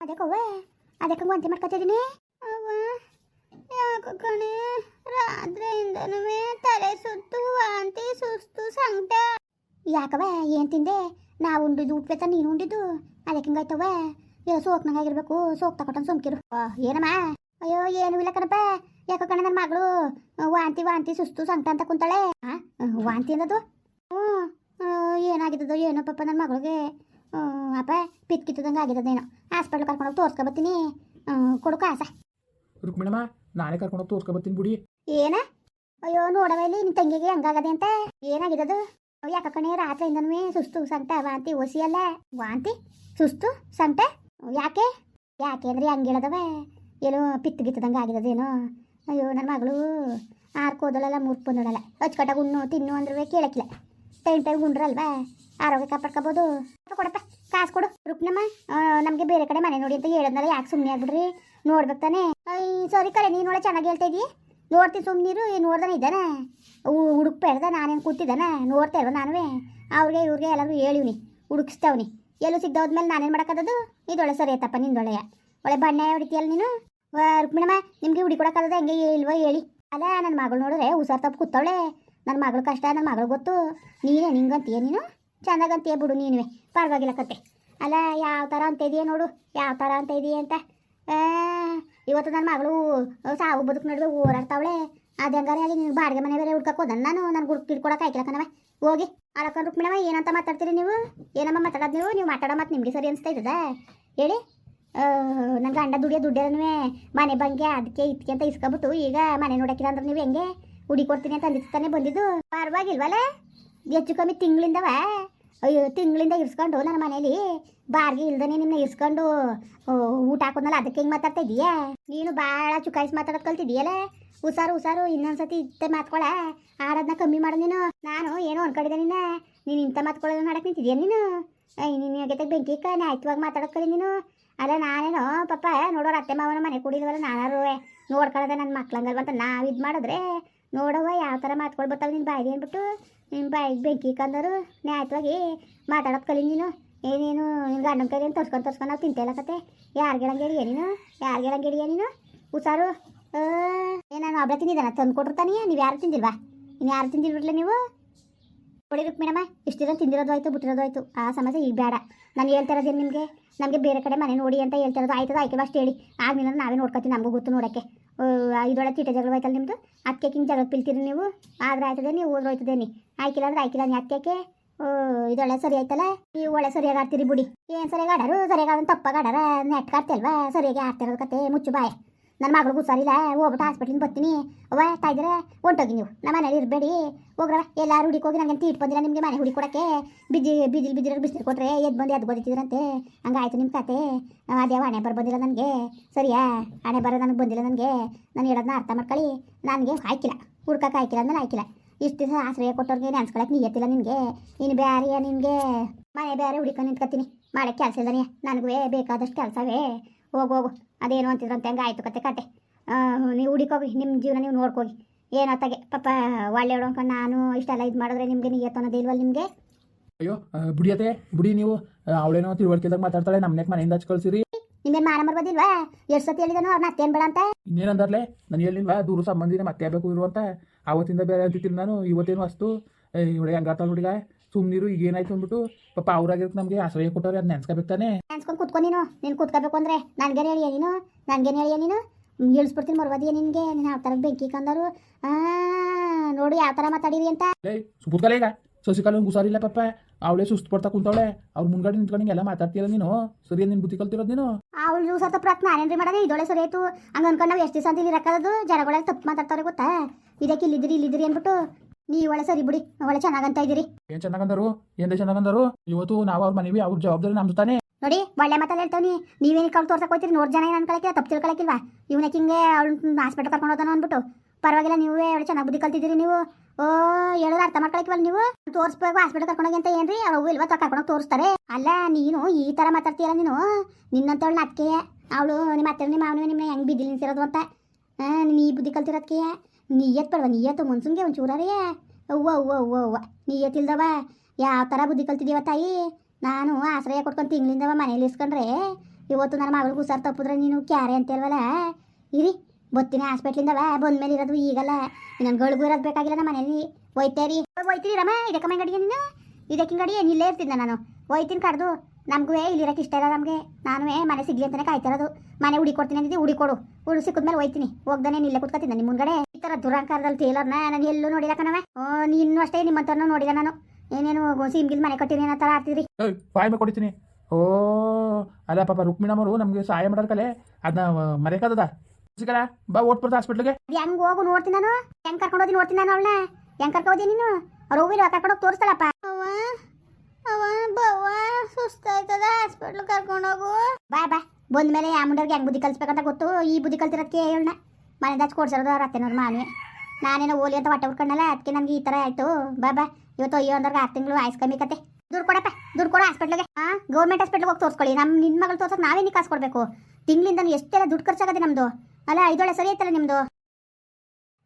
ಅದಕ್ಕವ್ವ ಅದಕ್ಕೆ ಒಂತೆ ಮಾಡ್ಕೊತಿದ್ದೀನಿ ಅವ್ವ? ಯಾಕೋ ಕಣೆ, ರಾತ್ರಿಯಿಂದನೂ ತಲೆ ಸುತ್ತು, ವಾಂತಿ ಸುಸ್ತು, ಸಂಕಟ. ಯಾಕವ ಏನು ತಿಂದೆ? ನಾವು ಉಂಡಿದ್ದು ಉಪ್ಪಿತ ನೀನು ಉಂಡಿದ್ದು. ಅದಕ್ಕೆ ಹಿಂಗಾಯ್ತವ ಏನೋ ಸೋಕ್ನಂಗಾಗಿರ್ಬೇಕು ಸೋಕ್ ತಕೊಟ್ಟಂಗೆ ಸುಮ್ಕಿರು. ಏನಮ್ಮ? ಅಯ್ಯೋ, ಏನು ಇಲ್ಲ ಕಣಪ್ಪ. ಯಾಕೋ ಕಣ ನನ್ನ ಮಗಳು, ವಾಂತಿ ವಾಂತಿ, ಸುಸ್ತು, ಸಂಕಟ ಅಂತ ಕುಂತಾಳೆ. ವಾಂತಿ ಅನ್ನೋದು ಹ್ಞೂ ಏನಾಗಿದ್ದದೋ ಏನೋ ಪಾಪ ನನ್ನ ಮಗಳಿಗೆ. ಅಪ್ಪ ಪಿತ್ಕಿತ್ತದಂಗೆ ಆಗಿದ್ದದೇನೋ ಹಾಸ್ಪಿಟ್ಲ್ ಕರ್ಕೊಂಡೋಗಿ ತೋರ್ಸ್ಕೊಬತ್ತೀನಿ. ಕೊಡು ಕಾಸ. ರುಕ್ಮಿಣಮ್ಮ ನಾನೇ ಕರ್ಕೊಂಡೋಗಿ ತೋರ್ಸ್ಕೊಬತ್ತೀನಿ ಬಿಡಿ. ಏನ? ಅಯ್ಯೋ ನೋಡವ ಇಲ್ಲಿ ನಿನ್ನ ತಂಗಿಗೆ ಹೆಂಗಾಗದೆ ಅಂತ. ಏನಾಗಿದ್ದದು? ಯಾಕ ಕಣೆ ರಾತ್ರಿಯಿಂದನೂ ಸುಸ್ತು ಸಂಕಟ ವಾಂತಿ ಒಸಿಯಲ್ಲ ವಾಂತಿ? ಸುಸ್ತು ಸಂಕಟ ಯಾಕೆ? ಯಾಕೆ ಅಂದ್ರೆ ಹಂಗೆ ಹೇಳದವ. ಏನೋ ಪಿತ್ತು ಗಿತ್ತದಂಗೆ ಆಗಿರೋದೇನೋ ಅಯ್ಯೋ ನನ್ನ ಮಗಳು ಆರ್ಕೋದಳಲ್ಲ ಮುರ್ಪು ನೋಡಲ್ಲ ಅಚ್ಚುಕಟ್ಟಾಗಿ ಉಣ್ಣು ತಿನ್ನು ಅಂದ್ರೆ ಕೇಳಕ್ಕಿಲ್ಲ. Time time ಉಂಡ್ರಲ್ವಾ? ಆರೋಗ್ಯ ಕಾಪಾಡ್ಕೋಬೋದು. ಕೊಡಪ್ಪ, ಕಾಸು ಕೊಡು. ರುಕ್ನಮ್ಮ ನಮಗೆ ಬೇರೆ ಕಡೆ ಮನೆ ನೋಡಿ ಅಂತ ಹೇಳದ್ನಲ್ಲ, ಯಾಕೆ ಸುಮ್ಮನೆ ಆಗ್ಬಿಡ್ರಿ? ನೋಡ್ಬೇಕು ತಾನೆ. ಸರಿ ಕರೆ, ನೀನು ನೋಡ ಚೆನ್ನಾಗಿ ಹೇಳ್ತಾ ಇದೀಯ? ನೋಡ್ತಿ ಸುಮ್ಮನಿರು ನೋಡ್ದಾನೆ ಇದ್ದಾನೆ? ಹುಡುಕ್ ಬೇಡ್ದ ನಾನೇನು ಕೂತಿದ್ದಾನ? ನೋಡ್ತಾ ಇರೋ ನಾನುವೇ? ಅವ್ರಿಗೆ, ಇವ್ರಿಗೆ ಎಲ್ಲರೂ ಹೇಳಿವ್ನಿ, ಹುಡುಕಿಸ್ತಾವ್ನಿ. ಎಲ್ಲೂ ಸಿಗ್ದೋದ್ಮೇಲೆ ನಾನೇನು ಮಾಡೋಕ್ಕದದು ಇದೊಳೆ ಸರಿ ಆಯ್ತಪ್ಪ ನಿಂದೊಳೆಯ ಒಳ್ಳೆ ಬಣ್ಣ ಹೊಡಿತೀಯಲ್ಲ ನೀನು? ರುಕ್ಮಿಣಮ್ಮ, ನಿಮಗೆ ಹುಡಿ ಕೊಡೋಕ್ಕದ ಹೆಂಗೆ ಇಲ್ವೋ ಹೇಳಿ. ಅಲ್ಲ ನನ್ನ ಮಗಳು ನೋಡಿದ್ರೆ ಹುಷಾರ್ ತಪ್ಪು ಕೂತವಳೆ. ನನ್ನ ಮಗಳು ಕಷ್ಟ ನನ್ನ ಮಗಳು ಗೊತ್ತು. ನೀನೇ ನಿಂಗಂತೀಯ ನೀನು? ಚೆನ್ನಾಗಂತೀಯ ಬಿಡು ನೀನುವೆ. ಪರವಾಗಿಲ್ಲ ಕತೆ. ಅಲ್ಲ, ಯಾವ ಥರ ಅಂತ ಇದೆಯಾ ನೋಡು. ಯಾವ ಥರ ಅಂತ ಇದೆಯಾ ಅಂತ. ಇವತ್ತು ನನ್ನ ಮಗಳು ಸಾವು ಬದುಕು ನಡುವೆ ಓಡಾಡ್ತಾವಳೆ. ಅದು ಹೆಂಗಾರೆ ಅಲ್ಲಿ ನೀನು ಬಾಡಿಗೆ ಮನೆ ಬೇರೆ ಹುಡ್ಕಕ್ಕೆ ಹೋದ ನಾನು ನನ್ನ ಹುಡುಕ್ ಇಟ್ಕೊಡಕ್ಕೆ ಆಯ್ಕಿಲ್ಲ ಕಣವ ಹೋಗಿ. ಅಲಕ್ಕ ರುಕ್ಮಿಣವ ಏನಂತ ಮಾತಾಡ್ತೀರಿ ನೀವು? ಏನಮ್ಮ ಮಾತಾಡೋದು ನೀವು? ನೀವು ಮಾತಾಡೋ ಮತ್ತು ನಿಮಗೆ ಸರಿ ಅನಿಸ್ತಾ ಇದ್ದದ? ಹೇಳಿ. ನನ್ನ ಗಂಡ ದುಡಿಯೋ ದುಡ್ಡೇನೂ ಮನೆ ಬಂಗೆ ಅದಕ್ಕೆ ಇದಕ್ಕೆ ಅಂತ ಇಸ್ಕೊಬಿಟ್ಟು ಈಗ ಮನೆ ನೋಡಕ್ಕಿಲ್ಲ ಅಂದ್ರೆ ನೀವು ಹೆಂಗೆ? ಹುಡಿ ಕೊಡ್ತೀನಿ ಅಂತ ಅಲ್ಲಿ ತಾನೇ ಬಂದಿದ್ದು. ಪರವಾಗಿಲ್ವಲ್ಲ? ಹೆಚ್ಚು ಕಮ್ಮಿ ತಿಂಗಳಿಂದವ. ಅಯ್ಯೋ, ತಿಂಗಳಿಂದ ಇರ್ಸ್ಕೊಂಡು ನನ್ನ ಮನೇಲಿ ಬಾರ್ಗೆ ಇಲ್ದನೆ ನಿನ್ನ ಇರ್ಸ್ಕೊಂಡು ಊಟ ಹಾಕೊಂಡಲ್ಲ ಅದಕ್ಕೆ ಹಿಂಗೆ ಮಾತಾಡ್ತಾ ಇದೀಯಾ? ನೀನು ಭಾಳ ಚುಕಾಯಿಸಿ ಮಾತಾಡೋದು ಕಲ್ತಿದೀಯಲ್ಲ ಹುಷಾರು ಹುಷಾರು, ಇನ್ನೊಂದ್ಸತಿ ಇತ್ತೆ ಮಾತ್ಕೊಳ. ಆಡೋದನ್ನ ಕಮ್ಮಿ ಮಾಡು ನೀನು. ನಾನು ಏನೋ ಅನ್ಕೊಂಡಿದ್ದೆ ನಿನ್ನ. ನೀನು ಇಂಥ ಮಾತ್ಕೊಳ್ಳೋದು ಮಾಡಕ್ಕೆ ನಿಂತಿದ್ಯಾ ನೀನು? ನಿನ್ನ ಜೊತೆ ಬೆಂಕಿ ಕ ನಾಯ್ತವಾಗಿ ಮಾತಾಡೋದು ಕಲಿ ನೀನು. ಅಲ್ಲ, ನಾನೇನೋ, ಪಾಪ, ನೋಡೋರು ಅತ್ತೆ ಮಾವನ ಮನೆ ಕುಡಿದವಲ್ಲ, ನಾನಾರು ನೋಡ್ಕೊಳ್ಳೋದೆ ನನ್ನ ಮಕ್ಳಂಗಲ್ವ ಅಂತ ನಾವು ಇದು ಮಾಡಿದ್ರೆ ನೋಡವ್ವ, ಯಾವ ಥರ ಮಾತ್ಕೊಳ್ಬರ್ತಾವೆ ನಿನ್ನ ಬಾಯಿ ಅಂದ್ಬಿಟ್ಟು. ನಿನ್ನ ಬಾಯಿಗೆ ಬೆಂಕಿ ಕಂದರು ನ್ಯಾಯವಾಗಿ ಮಾತಾಡೋದು ಕಲಿ ನೀನು. ಏನೇನು ನಿನ್ನ ಗಂಡನ ಕೈಲಿ ತೋರ್ಸ್ಕೊಂಡು ತೋರ್ಸ್ಕೊಂಡು ನಾವು ತಿಂತೇಲ್ಲ ಕತೆ. ಯಾರಿಗೆ ಹೇಳಂಗೆ ನೀನು? ಯಾರು ಹೇಳಂಗೆ ನೀನು? ಹುಷಾರು. ಏ, ನಾನು ತಿಂದಿದ್ದಾನ? ತಂದು ಕೊಟ್ಟಿರ್ತಾನೆ ನೀವು ಯಾರು ತಿಂದಿಲ್ವಾ? ಇನ್ನು ಯಾರು ತಿಂದಿಲ್ಬಿಡ್ಲೆ ನೀವು? ಕೊಡಿ ಮೇಡಮ್ಮ ಇಷ್ಟು ದಿನ ತಿಂದಿರೋದು ಆಯ್ತು, ಬಿಟ್ಟಿರೋದು ಆಯ್ತು. ಆ ಸಮಸ್ಯೆ ಈಗ ಬೇಡ. ನಾನು ಹೇಳ್ತಾ ಇರೋದೇನು ನಿಮಗೆ? ನಮಗೆ ಬೇರೆ ಕಡೆ ಮನೆ ನೋಡಿ ಅಂತ ಹೇಳ್ತಾ ಇರೋದು, ಆಯ್ತದ, ಆಯ್ಕೆ ಅಷ್ಟು ಹೇಳಿ. ಆದ್ಮೇಲೆ ನಾವೇ ನೋಡ್ಕೊತೀವಿ, ನಮಗೂ ಗೊತ್ತು ನೋಡೋಕ್ಕೆ. ಇದೊಳೆ ಚೀಟ ಜಗಳ ಹೋಯ್ತಲ್ಲ ನಿಮ್ಮದು ಅದಕ್ಕೆ ಹಿಂಗೆ ಜಗಳ ಪಿಲ್ತೀರಿ ನೀವು? ಆದ್ರೆ ಆಯ್ತದೆ, ನೀವು ಹೋದ್ರೆ ಹೋಯ್ತದೆ ಆಯ್ಕಿಲ್ಲ ಅಂದ್ರೆ ಆಯ್ಕಿಲ್ಲ ನೀ ಅದಕ್ಕೆ ಇದೊಳ್ಳೆ ಸರಿ ಆಯ್ತಲ್ಲ? ನೀವು ಒಳ್ಳೆ ಸರಿಯಾಗಿ ಆಡ್ತೀರಿ ಬುಡಿ. ಏನು ಸರಿಯಾಗಿ ಆಡಾರು? ಸರಿಯಾಗಿ ಆಡೋದು ತಪ್ಪಾಗಿ ನೆಟ್ ಆಡ್ತಿಲ್ವಾ ಸರಿಯಾಗಿ ಆಡ್ತಿರೋದು ಕತೆ ಮುಚ್ಚು ಬಾಯ್. ನನ್ನ ಮಗಳಿಗೂ ಹುಷಾರಿಲ್ಲ ಹೋಗ್ಬಿಟ್ಟು ಹಾಸ್ಪಿಟ್ಲಿಂದ ಬರ್ತೀನಿ. ಅವ್ವ ತಾಯಿದ್ರೆ ಹೊಂಟೋಗಿ ನೀವು. ನಮ್ಮ ಮನೇಲಿ ಇರಬೇಡಿ. ಹೋಗ್ರವ ಎಲ್ಲಾರು ಹುಡುಕಿ ಹೋಗಿ ನನಗೆ ತೀಟ್ ಬಂದಿಲ್ಲ ನಿಮಗೆ ಮನೆ ಹುಡುಕಿ ಕೊಡೋಕ್ಕೆ. ಬಿಜಿ, ಬಿಜಿಲ್ ಬಿಜಿಲ್ ಬಿಸಿಲು ಕೊಟ್ಟರೆ ಎದ್ದು ಬಂದು ಎದ್ದು ಬಂದಿದ್ದೀರಂತೆ ಹಂಗಾಯ್ತು ನಿಮ್ಮ ಕತೆ. ಅದೇ ಹಣೆ ಬರ ಬಂದಿಲ್ಲ ನನಗೆ. ಸರಿಯಾ? ಹಣೆ ಬರೋ ನನಗೆ ಬಂದಿಲ್ಲ ನನಗೆ. ನಾನು ಹೇಳೋದನ್ನ ಅರ್ಥ ಮಾಡ್ಕೊಳ್ಳಿ. ನನಗೆ ಹಾಕಿಲ್ಲ ಹುಡ್ಕಕ್ಕೆ ಹಾಕಿಲ್ಲ ಅಂದ್ರೆ ಹಾಕಿಲ್ಲ ಇಷ್ಟು ದಿವಸ ಆಶ್ರಯ ಕೊಟ್ಟವ್ರಿಗೆ ನೆನ್ಸ್ಕೊಳಕ್ಕೆ ನಿಯತ್ತಿಲ್ಲ ನಿಮಗೆ. ಇನ್ನು ಬೇರೆ ನಿಮಗೆ. ಮನೆ ಬೇರೆ ಹುಡುಕೊಂಡು ನಿಂತ್ಕೊತೀನಿ. ಮಾಡೋಕ್ಕೆ ಕೆಲಸ ಇಲ್ಲನೇ ನನಗೂ ಬೇಕಾದಷ್ಟು ಕೆಲಸವೇ. ಹೋಗು ಹೋಗು. ಅದೇನು ಅಂತಿದ್ರು ಅಂತ ಹೆಂಗೆ ಆಯಿತು ಕತೆ ಕತೆ. ನೀವು ಹುಡುಕೋಗಿ ನಿಮ್ಮ ಜೀವನ ನೀವು ನೋಡ್ಕೋಗಿ ಏನತ್ತಾಗೆ ಪಾಪ ಒಳ್ಳೆ ಹೇಳೋಕೆ ನಾನು ಇಷ್ಟೆಲ್ಲ ಇದು ಮಾಡಿದ್ರೆ ನಿಮಗೆ ನೀ ಅನ್ನೋದೇ ಇಲ್ವಲ್ಲ ನಿಮಗೆ? ಅಯ್ಯೋ ಬುಡಿಯತೆ ಬುಡಿ ನೀವು. ಅವಳೇನೋ ತಿಳುವಳಿಕೆದಾಗ ಮಾತಾಡ್ತಾಳೆ ನಮ್ಮನೆಗೆ ಮನೆಯಿಂದ ಹಚ್ಕೊಳ್ಸಿರಿ ಕಳ್ಸಿರಿ? ನಿಮ್ಮೇನು ಮಾನ ಮರ್ಬೋದಿಲ್ವಾ ಎಷ್ಟು ಸತಿ ಹೇಳಿದನು ಅವ್ರನ್ನ ಅತ್ತೇನು ಬೇಡ ಅಂತ? ಇನ್ನೇನಂದರ್ಲೆ? ನಾನು ಹೇಳಿಲ್ವಾ ದೂರ ಸಂಬಂಧಿನ ಮತ್ತೆ ಬೇಕು ಇರುವಂತ ಆವತ್ತಿಂದ ಬೇರೆ ಅಂತಿತ್ತಿಲ್ಲ ನಾನು ಇವತ್ತೇನು ಅಷ್ಟು ಇವಳೆ ಹೆಂಗಾಡ್ತಾಳೆ ಹುಡುಗ ಸುಮ್ಮನಿರು ಈಗ ಏನಾಯ್ತು ಅಂದ್ಬಿಟ್ಟು ಪಾಪ ಅವ್ರಾಗಿರುತ್ತೆ ನಮಗೆ ಆಶ್ರಯ ಕೊಟ್ಟವ್ರೆ ಅದು ನೆನ್ಸ್ಕೋಬೇಕು ತಾನೆ? ನೆನ್ಸ್ಕೊಂಡು ಕುತ್ಕೊಂಡಿನೋ ನೀನು. ನೀನು ಕೂತ್ಕೋಬೇಕು ಅಂದರೆ ನನಗೇನು ಹೇಳಿಯ ನೀನು? ನನಗೇನು ಹೇಳಿಯ ನೀನು? ಇಳಿಸ್ಬಿಡ್ತೀನಿ ಮರ್ಬೋದಿಯ ನಿನಗೆ. ನೀನು ಯಾವ ಥರ ಬೆಂಕಿ ಕಂದರು? ನೋಡಿ ಯಾವ ಥರ ಮಾತಾಡಿರಿ ಅಂತ. ಲೇ ಸುಪುತ್ಕಲ್ಲ ಈಗ ಸಸಿಕಾಲ ಹುಷಾರಿಲ್ಲ ಪಾಪ ಅವಳೆ ಸುಸ್ತು ಪಡ್ತಾ ಕುಂತವಳೆ. ಅವ್ರ ಮುಂದ್ಗಡೆ ನಿಂತ್ಕೊಂಡು ಎಲ್ಲ ಮಾತಾಡ್ತೀರ ನೀನು? ಸರಿ ನಿನ್ ಬುದ್ಧಿ ಕಲ್ತಿರೋದು ನೀನು? ಅವಳು ಆತ ಪ್ರಾತ್ ನಾನೇನ್ರಿ ಮಾಡೋದು? ಇದೊಳೆ ಸರಿ ಆಯ್ತು. ಹಂಗ ಅನ್ಕೊಂಡು ನಾವು ಎಷ್ಟು ದಿವಸ ಅಂತ ಇಲ್ಲಿ ಇರಕ್ಕದು ಜನಗಳಿಗೆ ತಪ್ಪು ಮಾತಾಡ್ತಾರೆ ಗೊತ್ತಾ? ಇದಕ್ಕೆ ಇಲ್ಲಿದ್ರಿ ಇಲ್ಲಿದ್ರಿ ಅಂದ್ಬಿಟ್ಟು ನೀವು ಒಳ್ಳೆ ಸರಿ ಬಿಡಿ ಒಳ್ಳೆ ಚೆನ್ನಾಗಂತ ಇದ್ದೀರಿ. ಏನ್ ಚೆನ್ನಾಗಂದರು? ಏನ್ ಚೆನ್ನಾಗಂದರು? ಇವತ್ತು ನಾವು ಅವ್ರ ಮನೆ ಅವ್ರ ಜವಾಬ್ದಾರಿ ನಮ್ದು ತಾನೆ ನೋಡಿ ಒಳ್ಳೆ ಮಾತಲ್ಲಿ ಹೇಳ್ತೀನಿ ನೀವೇನು ಕೌಲ್ ತೋರ್ಸಕ್ ಹೋಗ್ತೀರಿ ನೋಡ್ ಜನ ಏನು ಅನ್ಕೊಳಕ್ಕೆ ತಪ್ಪು ತಿಳ್ಕೊಳಕಿಲ್ವಾ ಇವನ ಹಿಂಗೆ ಅವ್ಳು ಹಾಸ್ಪಿಟಲ್ ಕರ್ಕೊಂಡು ಹೋದಾನ ಅಂದ್ಬಿಟ್ಟು. ಪರವಾಗಿಲ್ಲ ನೀವೇ ಒಳ್ಳೆ ಚೆನ್ನಾಗಿ ಬುದ್ಧಿ ಕಲ್ತಿದ್ದೀರಿ ನೀವು. ಓ ಹೇಳಿದ್ರೆ ಅರ್ಥ ಮಾಡ್ಕೊಳಕ್ಕಿವಲ್ಲ ನೀವು? ತೋರಿಸ್ಬೇಕು ಹಾಸ್ಪಿಟಲ್ ಕರ್ಕೊಂಡೋಗಿ ಅಂತ ಏನ್ರಿ? ಅವ್ರು ಇಲ್ವಾ ಕರ್ಕೊಂಡೋಗಿ ತೋರಿಸ್ತಾರೆ. ಅಲ್ಲ ನೀನು ಈ ತರ ಮಾತಾಡ್ತೀಯಲ್ಲ ನೀನು? ನಿನ್ನಂತವಳು ಅದಕ್ಕೆ ಅವಳು ನಿಮ್ಮ ಅತ್ತೆ ನಿಮ್ಮ ಅವನಿಗೆ ನಿಮ್ಮ ಹೆಂಗ್ ಬಿದ್ದಿಲ್ಲ ನಿಂತಿರೋದು ಅಂತ. ನೀ ಬುದ್ಧಿ ಕಲ್ತಿರೋದಕ್ಕೆ ನೀಯತ್ ಬೇಡವ, ನೀಯತ್ತು ಮನ್ಸುಂಗೆ ಒಂದು ಚೂರೇ ಅವ್ವ ಅವ್ವ ಅವ್ವ ಅವ್ವ. ನೀಯತ್ತಿಲ್ದವ, ಯಾವ ಥರ ಬುದ್ಧಿ ಕಲ್ತಿದೀವ ತಾಯಿ? ನಾನು ಆಶ್ರಯ ಕೊಟ್ಕೊಂಡು ತಿಂಗಳಿಂದವ ಮನೇಲಿ ಇಸ್ಕೊಂಡ್ರೆ, ಇವತ್ತು ನನ್ನ ಮಗಳು ಹುಷಾರು ತಪ್ಪಿದ್ರೆ ನೀನು ಕ್ಯಾರೆ ಅಂತೇಳ್ವಲ್ಲ ಇರಿ, ಬತ್ತಿನ ಹಾಸ್ಪಿಟ್ಲಿಂದವ ಬಂದ್ಮೇಲೆ ಇರೋದು ಈಗಲ್ಲ. ನನ್ನ ಗಳಿಗೂ ಇರೋದು ಬೇಕಾಗಿಲ್ಲ ನಮ್ಮ ಮನೇಲಿ. ಒಯ್ತೇರಿ. ಒಯ್ತೀರಿ ರಮ, ಇದಕ್ಕೆ ಅಡಿಗೆ ನೀನು? ಇದಕ್ಕೆ ಗಡಿ ಏನು ಇಲ್ಲೇ ಇರ್ತಿದ್ದೆ ನಾನು? ಒಯ್ತೀನಿ ಕಡ್ದು. ನಮಗೂ ಇಲ್ಲಿ ಇರಕ್ಕೆ ಇಷ್ಟ ಇಲ್ಲ ನಮಗೆ. ನಾನು ಮನೆ ಸಿಗ್ಲಿ ಅಂತಾನೆ ಮನೆ ಹುಡಿ ಕೊಡ್ತೀನಿ ಅಂದಿದ್ದು, ಹುಡಿ ಕೊಡು. ಹುಡು ಸಿಕ್ಕಿದ್ಮೇಲೆ ಒಯ್ತೀನಿ. ಹೋಗ್ದಾನೆ ಇಲ್ಲೇ ಕುತ್ಕೊತೀನಿ ನಿಮ್ಮ ಮುಂದ್ಗಡೆ ಈ ಥರ ದುರಂಕಾರದಲ್ಲಿ ಟೇಲರ್ನ ನಾನು ಎಲ್ಲೂ ನೋಡಿಲ್ಲ ಕಣವೆ ನೀನು ಅಷ್ಟೇ ನಿಮ್ಮಂತರನ್ನು ನೋಡಿದ ನಾನು. ಏನೇನು ಸಿಮ್ಗಿಲ್ ಮನೆ ಕಟ್ಟಿನಿ ಅನ್ನೋ ಥರ ಆಡ್ತಿದ್ರಿ. ಏಯ್ ಕೊಡ್ತೀನಿ. ಓ ಅಲ್ಲ ಪಾಪ ರುಕ್ಮಿಣಮ್ಮರು ನಮಗೆ ಸಹಾಯ ಮಾಡೋರ್ ಕಲೆ. ಅದನ್ನ ಮರೆಯೋಕ್ಕದ ಸಿಗಲ್ಲ ಬಾ ಓಟ್ ಬರ್ತಾ ಹಾಸ್ಪಿಟ್ಲಿಗೆ. ಹೆಂಗ್ ಹೋಗು ನೋಡ್ತೀನಿ ನಾನು. ಹೆಂಗ್ ಕರ್ಕೊಂಡು ಹೋದಿ ನೋಡ್ತೀನಿ ನಾನು ಅವಳನ್ನ. ಹೆಂಗ್ ಕರ್ಕೊಂಡು ಹೋದಿ ನೀನು. ಅವ್ರು ಹೋಗಿಲ್ಲ ಕರ್ಕೊಂಡು ಹೋಗಿ ತೋರಿಸ್ತಾಳಪ್ಪ. ಅವ ಅವ ಬವ್ವ ಸುಸ್ತಾಯ್ತದ ಹಾಸ್ಪಿಟ್ಲ್ ಕರ್ಕೊಂಡು ಹೋಗು. ಬಾ ಬಾ. ಬಂದ ಮೇಲೆ ಆ ಮುಂಡವ್ರಿಗೆ ಹೆಂಗ್ ಬುದ್ಧಿ ಕಲಿಸ್ಬೇಕಂತ ಗೊತ್ತು. ಈ ಬುದ್ಧಿ ಕಲ್ತಿರೋದಕ್ಕೆ ಹೇಳಣ್ಣ ಮನೆ ಹಚ್ಚಿ ಕೊಡ್ಸಿರೋದು ಅವ್ರ ಅತ್ತೆನವ್ರ ಮಾನ್ವಿ ನಾನೇನೋ ಓಲಿ ಅಂತ ಹೊಟ್ಟೆ ಉಟ್ಕೊಂಡಲ್ಲ ಅದಕ್ಕೆ ನನಗೆ ಈ ಥರ ಆಯಿತು. ಬಾ ಬಾ. ಇವತ್ತು ಅಯ್ಯೋ ಅಂದ್ರೆ ಆರು ತಿಂಗಳು ಆಯ್ಸ್ ಕಮ್ಮಿ ಕತೆ ದುಡ್ಡು ಕೊಡಪ್ಪ, ದುಡ್ಡು ಕೊಡೋ ಹಾಸ್ಪಿಟ್ಲಿಗೆ ಹಾಂ ಗೌರ್ಮೆಂಟ್ ಹಾಸ್ಪಿಟ್ಲಿಗೆ ಹೋಗಿ ತೋರಿಸ್ಕೊಳ್ಳಿ. ನಮ್ಮ ನಿನ್ನ ಮಗಳು ನಾವೇ ನೀ ಕಾಸು ಕೊಡಬೇಕು. ತಿಂಗಳಿಂದ ಎಷ್ಟೆಲ್ಲ ದುಡ್ಡು ಖರ್ಚಾಗತ್ತೆ ನಮ್ಮದು ಅಲ್ಲ ಐದೊಳೆ ಸರಿ ಐತಲ್ಲ ನಿಮ್ಮದು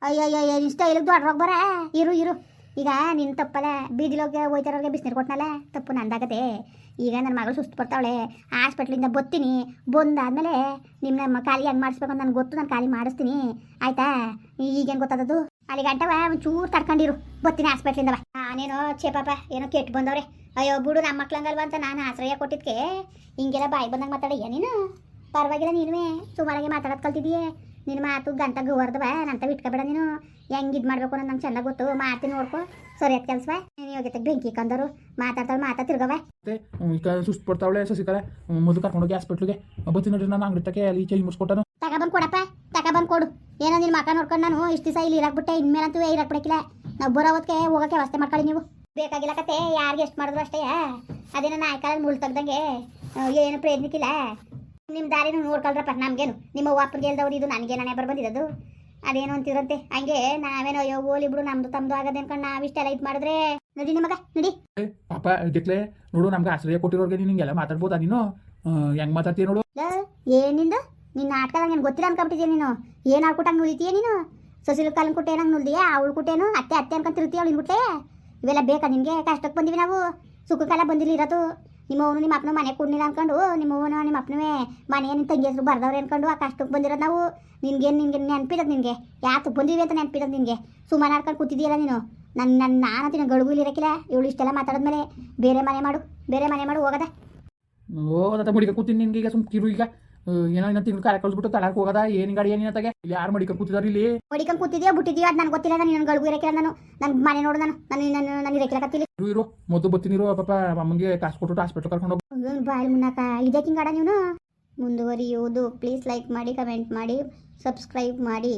ಅಯ್ಯೋ ಅಯ್ಯೋ ಇಷ್ಟ ಇಲ್ಲಿಗೆ ದೊಡ್ಡ ಬರ ಇರು ಇರು ಈಗ ನಿನ್ನ ತಪ್ಪಲ್ಲ, ಬೀದಿಲೋಗಿ ಹೋಯ್ತಾರವ್ರಿಗೆ ಬಿಸಿನೀರು ಕೊಟ್ಟನಲ್ಲ ತಪ್ಪು ನಂದಾಗತ್ತೆ ಈಗ ನನ್ನ ಮಗಳು ಸುಸ್ತು ಬರ್ತಾವಳೆ, ಹಾಸ್ಪಿಟ್ಲಿಂದ ಬತ್ತೀನಿ, ಬಂದಾದ್ಮೇಲೆ ನಿಮ್ಮ ಖಾಲಿ ಹೆಂಗೆ ಮಾಡಿಸ್ಬೇಕು ಅಂತ ನನಗೆ ಗೊತ್ತು, ನಾನು ಖಾಲಿ ಮಾಡಿಸ್ತೀನಿ. ಆಯ್ತಾ? ಈಗೇನು ಗೊತ್ತಾದದು ಅಲ್ಲಿ ಗಂಟವ ಒಂಚೂರು ತಡ್ಕೊಂಡಿರು, ಬತ್ತೀನಿ ಹಾಸ್ಪಿಟ್ಲಿಂದವ. ನಾನೇನೋ ಛೇ ಪಾಪ, ಏನೋ ಕೆಟ್ಟು ಬಂದವ್ರೆ. ಅಯ್ಯೋ ಬಿಡು ನಮ್ಮ ಮಕ್ಳಂಗಲ್ವ ಅಂತ ನಾನು ಆಶ್ರಯ ಕೊಟ್ಟಿದ್ಕೆ. ಹಿಂಗೆಲ್ಲ ಬಾಯಿ ಬಂದಂಗೆ ಮಾತಾಡಯ್ಯ ನೀನು? ಪರವಾಗಿಲ್ಲ ನೀನುವೇ, ಸುಮಾರಾಗಿ ಮಾತಾಡೋದು ಕಲ್ತಿದೀಯೇ ನಿನ್ನ ಮಾತು ಗಂಟ ಗುವರ್ದವ ನಂತ ಬಿಟ್ಕೊಬೇಡ ನೀನು. ಹೆಂಗೆ ಇದು ಮಾಡಬೇಕು ಅನ್ನೋದು ನಂಗೆ ಚೆನ್ನಾಗಿ ಗೊತ್ತು. ಮಾತಿ ನೋಡ್ಕೊ. ಸರಿ ಆಯ್ತು ಕೆಲ್ಸವ? ನೀನು ಯೋಗ್ಯತೆ ಬೆಂಕಿ ಕಂದರು ಮಾತಾಡ್ತಾಳೆ ಮಾತಾ ತಿರ್ಗವ ಈಗ ಸುಸ್ತು ಪಡ್ತಾವಳೆ ಸಸಿಕರ ಮೊದಲು ಕರ್ಕೊಂಡೋಗಿ ಹಾಸ್ಪಿಟ್ಲಿಗೆ. ಬತ್ತಿ ನೋಡ್ರಿ ನಾನು ಅಂಗಡಿ ತಕ್ಕೆ ಅಲ್ಲಿ ಚೇಂಜ್ ಮುಗಿಸ್ಕೊಟ್ಟನು ತಗೊಬಂದು ಕೊಡಪ್ಪ. ತಗೊಬಂದು ಕೊಡು. ಏನೋ ನಿನ್ನ ಮಕ್ಕ ನೋಡ್ಕೊಂಡು ನಾನು ಇಷ್ಟು ದಿವಸ ಇಲ್ಲಿ ಇರಾಕ್ಬಿಟ್ಟೆ ಇನ್ಮೇಲಂತೂ ಇರಾಕ್ ಬಿಡಕಿಲ್ಲ ನಾವು ಬರೋ ಹೊತ್ತಿಗೆ ಹೋಗೋಕೆ ವ್ಯವಸ್ಥೆ ಮಾಡ್ಕೊಳ್ಳಿ ನೀವು. ಬೇಕಾಗಿಲ್ಲ ಕತೆ. ಯಾರಿಗೆ ಎಷ್ಟು ಮಾಡಿದ್ರು ಅಷ್ಟೇ. ಅದೇನೋ ನಾಯ್ಕಾಲ ಮುಳ್ ತೆಗ್ದಂಗೆ ಏನು ಪ್ರಯತ್ನಕ್ಕಿಲ್ಲ. ನಿಮ್ಮ ದಾರಿನ ನೋಡ್ಕೊಳ್ರಪ್ಪ ನಮಗೇನು? ನಿಮ್ಮ ಅಪ್ಪನಿಗೆ ಗೆಲ್ದವ್ರು ಇದು ನನಗೆ ನಾನೇ ಬರ್ ಬಂದಿರೋದು ಅದೇನು ಅಂತಿರಂತೆ ಹಂಗೆ ನಾವೇನೋ ಅಯ್ಯೋ ಓಲಿ ಬಿಡು ನಮ್ದು ತಮ್ದು ಆಗದೆ ಅನ್ಕೊಂಡು ನಾವಿಷ್ಟೆಲ್ಲ ಇದು ಮಾಡಿದ್ರೆ ನಡಿ ನಿಮಗ ನಡಿ. ಪಾಪ ಇದಕ್ಕೆ ನೋಡು ನಮ್ಗೆ ಆಶ್ರಯ ಕೊಟ್ಟಿರೋರ್ಗೆ ನೀನು ಹಿಂಗೆಲ್ಲ ಮಾತಾಡ್ಬೋದಾ ನೀನು? ಹೆಂಗೆ ಮಾತಾಡ್ತೀಯ ನೋಡು? ಏನಿಂದ ನಿನ್ನ ನಾಟಕ ನಿನ್ಗೆ ಗೊತ್ತಿಲ್ಲ ಅನ್ಕೊಂಬಿಟ್ಟಿದ್ಯಾ ನೀನು? ಏನು ಹಾಕ್ಬಿಟ್ಟಂಗೆ ನುಳಿತೀಯ ನೀನು? ಸೊಸಿಲು ಕಾಲನ್ ಕುಟ್ಟೆ ಏನಂಗೆ ನುಳ್ದಿಯ ಅವಳು ಕುಟ್ಟೇನು? ಅತ್ತೆ ಅತ್ತೆ ಅನ್ಕೊಂತಿರ್ತೀಯ ಅವಳು ನಿನ್ಗುಟ್ಟೆ ಇವೆಲ್ಲ ಬೇಕಾ ನಿನಗೆ? ಕಷ್ಟಕ್ಕೆ ಬಂದಿವಿ ನಾವು. ಸುಖಕ್ಕೆಲ್ಲ ಬಂದಿಲ್ಲ ಇರೋದು. ನಿಮ್ಮ ಅವನು ನಿಮ್ಮ ಅಪ್ಪನ ಮನೆ ಕೂಡಲಿಲ್ಲ ಅನ್ಕೊಂಡು ನಿಮ್ಮವನು ನಿಮ್ಮ ಅಪ್ಪನವೇ ಮನೆ ನಿನ್ನ ತಂಗಿ ಹೆಸರು ಬರ್ದವ್ರೆ ಅನ್ಕೊಂಡು ಆ ಕಷ್ಟಕ್ಕೆ ಬಂದಿರೋದು ನಾವು. ನಿನ್ಗೇನು ನಿನ್ಗೆ ನೆನಪಿರೋದು ನಿನಗೆ? ಯಾತು ಬಂದಿವಿ ಅಂತ ನೆನಪಿರೋದು ನಿನಗೆ? ಸುಮ್ಮನೆ ಆಡ್ಕೊಂಡು ಕೂತಿದ್ದೀಯಲ್ಲ ನೀನು? ನನ್ನ ನನ್ನ ನಾನು ತಿನ್ನ ಗಡುಗು ಇರಕ್ಕಿಲ್ಲ ಇವಳು ಇಷ್ಟೆಲ್ಲ ಮಾತಾಡಿದ್ಮೇಲೆ ಬೇರೆ ಮನೆ ಮಾಡು, ಬೇರೆ ಮನೆ ಮಾಡು, ಹೋಗದ. ಓದ ಮಡಿಕ ಕೂತೀನಿ ನಿನ್ಗೆ ಈಗ ಸುಮ್ ಕಿರು ಈಗ. ಏನೋ ಇನ್ನೊಂದು ತಿಂಗಳು ಕಾಲ ಕಳ್ಸ್ಬಿಟ್ಟು ತಳಕ್ಕೆ ಹೋಗದ ಏನ್ ಗಾಡಿ ಏನಿನ ತಗೆ? ಇಲ್ಲಿ ಯಾರು ಮಡಿಕ ಕೂತಿದಾರ ಇಲ್ಲಿ? ಹೊಡಿಕೊಂಡ್ ಕೂತಿದ್ಯಾ? ಬಿಟ್ಟಿದ್ಯಾ? ಅದು ನನಗೆ ಗೊತ್ತಿಲ್ಲ ನಾನು ಗಳಿಗೂ ಇರಕಿಲ್ಲ ನಾನು ನನ್ನ ಮನೆ ನೋಡು ನಾನು ನಾನು ನಾನು ನಾನು ಕತ್ತಿಲಿ. ಇರು ಇರು ಮೊದಲು ಬರ್ತೀನಿರು ಪಾಪ ಅಮ್ಮಂಗೆ ಕಾಸು ಕೊಟ್ಟು ಹಾಸ್ಪಿಟಲ್ ಕರ್ಕೊಂಡು ಹೋಗಿ. ಬಾಯ್ ಮುನ್ನಾಕ ಇದೇ ಹಿಂಗಾಡ ನೀವು ಮುಂದುವರಿಯುವುದು ಪ್ಲೀಸ್ ಲೈಕ್ ಮಾಡಿ ಕಮೆಂಟ್ ಮಾಡಿ ಸಬ್ಸ್ಕ್ರೈಬ್ ಮಾಡಿ.